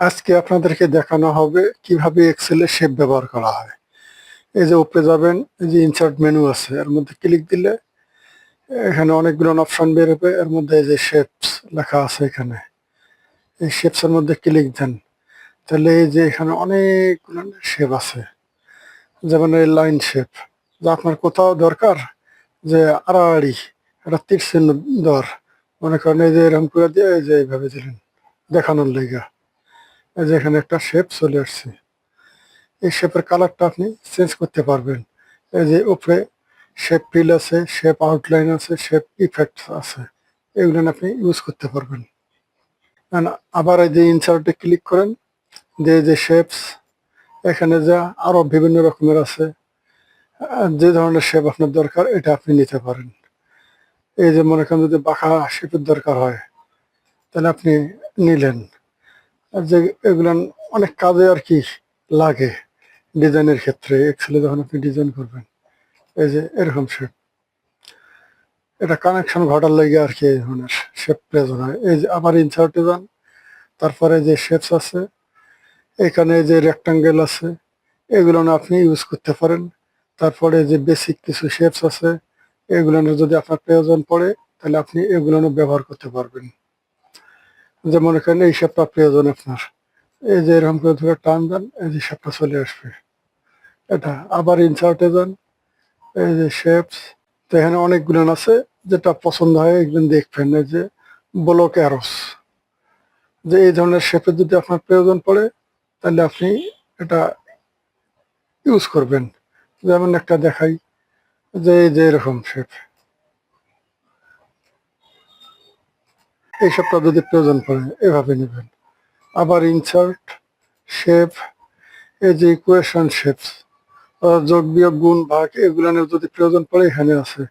আজকে আপনাদেরকে দেখানো হবে কীভাবে এক্সেলে শেপ ব্যবহার করা হয়। এই যে উপরে যাবেন, এই যে ইনসার্ট মেনু আছে, এর মধ্যে ক্লিক দিলে এখানে অনেকগুলো অপশন বেরোবে। এর মধ্যে এই যে শেপস লেখা আছে এখানে। এই শেপস এর মধ্যে ক্লিক দেন। তাহলে এই যে এখানে অনেকগুলো শেপ আছে। যেমন এই লাইন শেপ যা আপনার কোথাও দরকার, যে আড়াআড়ি একটা তীর চিহ্ন দর মনে করেন এই যে এরকম করে দিয়ে এই যে এইভাবে দিলেন, দেখানোর লেগা। এই যে এখানে একটা শেপ চলে আসছে। এই শেপের কালারটা আপনি চেঞ্জ করতে পারবেন। এই যে উপরে শেপ ফিল আছে শেপ আউটলাইন আছে শেপ ইফেক্ট আছে। এগুলো আপনি ইউজ করতে পারবেন। আবার এই যে ইনসার্টে ক্লিক করেন যে যে শেপস এখানে যা আরও বিভিন্ন রকমের আছে যে ধরনের শেপ আপনার দরকার, এটা আপনি নিতে পারেন। এই যে মনে করেন যদি বাঁকা শেপের দরকার হয়, তাহলে আপনি নিলেন। যে এগুলো অনেক কাজে আর কি লাগে ডিজাইনের ক্ষেত্রে। এক্সেলে যখন আপনি ডিজাইন করবেন, এই যে এরকম শেপ এটা কানেকশন ঘটার লাগে আর কি ধরনের শেপ প্রয়োজন হয় এই যে আবার ইনসার্টে যান, তারপরে যে শেপস আছে, এখানে যে রেক্টাঙ্গেল আছে এগুলো আপনি ইউজ করতে পারেন। তারপরে যে বেসিক কিছু শেপস আছে এগুলো যদি আপনার প্রয়োজন পড়ে, তাহলে আপনি এগুলো ব্যবহার করতে পারবেন। যে মনে করেন এই শেপটা প্রয়োজন আপনার। এই যে এরকম করে ধরে টান দেন, এই যে শেপটা চলে আসবে। এটা আবার ইনসার্টে যান। এই যে শেপস তো এখানে অনেকগুলো আছে, যেটা পছন্দ হয় এগুলো দেখবেন, এই যে ব্লক অ্যারোস যে এই ধরনের শেপের যদি আপনার প্রয়োজন পড়ে, তাহলে আপনি এটা ইউজ করবেন। যেমন একটা দেখাই, যে এই যে এরকম শেপ এই সবটা যদি প্রয়োজন পড়ে, এভাবে নেবেন। আবার ইনসার্ট শেপ এই যে ইকুয়েশন শেপস যোগ বিয়োগ গুণ ভাগ, এগুলো যদি প্রয়োজন পড়ে, এখানে আছে।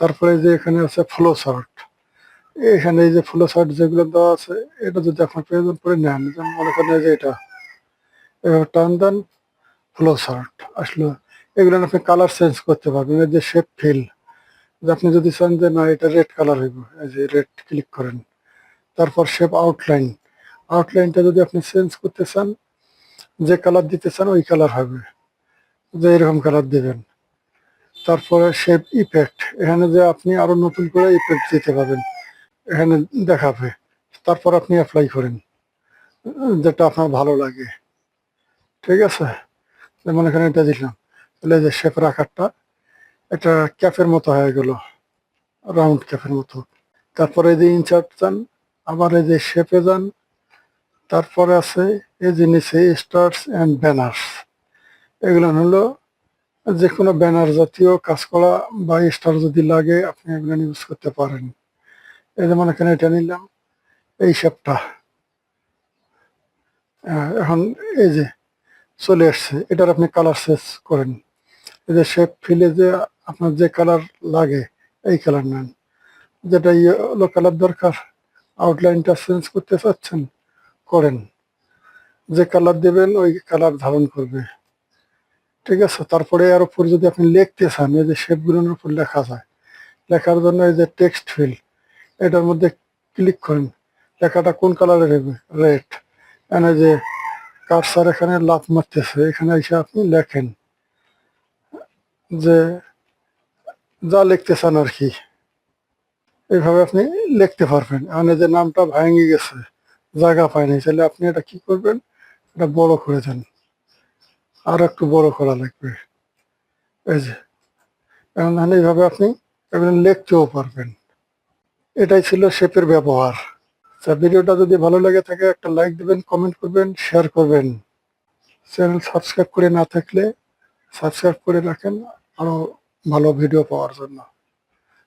তারপরে যে এখানে আছে ফ্লো চার্ট এখানে এই যে ফ্লো চার্ট যেগুলো দেওয়া আছে, এটা যদি আপনার প্রয়োজন পড়ে, নেন। যেমন মনে করেন যে এটা। এভাবে টান দেন ফ্লো চার্ট আসলে। এগুলো আপনি কালার চেঞ্জ করতে পারবেন। এই যে শেপ ফিল আপনি যদি চান যে, না, এটা রেড কালার হইব, এই যে রেড ক্লিক করেন। তারপর শেপ আউটলাইন আউটলাইনটা যদি আপনি চেঞ্জ করতে চান, যে কালার দিতে চান, ওই কালার হবে। যে এরকম কালার দেবেন। তারপরে শেপ ইফেক্ট এখানে যে আপনি আরও নতুন করে ইফেক্ট দিতে পারবেন। এখানে দেখাবে। তারপর আপনি অ্যাপ্লাই করেন। যেটা আপনার ভালো লাগে। ঠিক আছে? যেমন এখানে এটা দিলাম। তাহলে যে শেপের আকারটা, এটা ক্যাফের মতো হয়ে গেল। রাউন্ড ক্যাফের মতো। তারপরে এই যে ইনচার্ট যান আবার এই যে শেপে যান, তারপরে আছে এই নিচে স্টার্স অ্যান্ড ব্যানার্স। এগুলো হলো যে কোনো ব্যানার জাতীয় কাজ করা বা স্টার যদি লাগে, আপনি এগুলো ইউজ করতে পারেন। এই যেমন এখানে এটা নিলাম, এই শেপটা। এখন এই যে চলে আসছে, এটার আপনি কালার চেঞ্জ করেন। এই যে শেপ ফিলে যে আপনার যে কালার লাগে, এই কালার নেন। যেটা ইয়েলো কালার দরকার আউটলাইনটা চেঞ্জ করতে চাচ্ছেন, করেন। যে কালার দেবেন, ওই কালার ধারণ করবে। ঠিক আছে? তারপরে আর উপর যদি আপনি লিখতে চান, এই যে শেপগুলোর উপর লেখা যায়, লেখার জন্য এই যে টেক্সট ফিল এটার মধ্যে ক্লিক করেন। লেখাটা কোন কালারের হবে? রেড এখানে যে কারসার এখানে লাভ মারতেছে, এখানে এসে আপনি লেখেন। যে যা লিখতে চান আর কি। এইভাবে আপনি লিখতে পারবেন। এখানে যে নামটা ভাঙে গেছে, জায়গা পায়নি, তাহলে আপনি এটা কি করবেন? এটা বড় করে দেন। আর একটু বড় করা লাগবে। এই যে, এখন এইভাবে আপনি লিখতেও পারবেন। এটাই ছিল শেপের ব্যবহার। তা ভিডিওটা যদি ভালো লাগে থাকে, একটা লাইক দেবেন কমেন্ট করবেন শেয়ার করবেন। চ্যানেল সাবস্ক্রাইব করে না থাকলে সাবস্ক্রাইব করে রাখেন আরও ভালো ভিডিও পাওয়ার জন্য।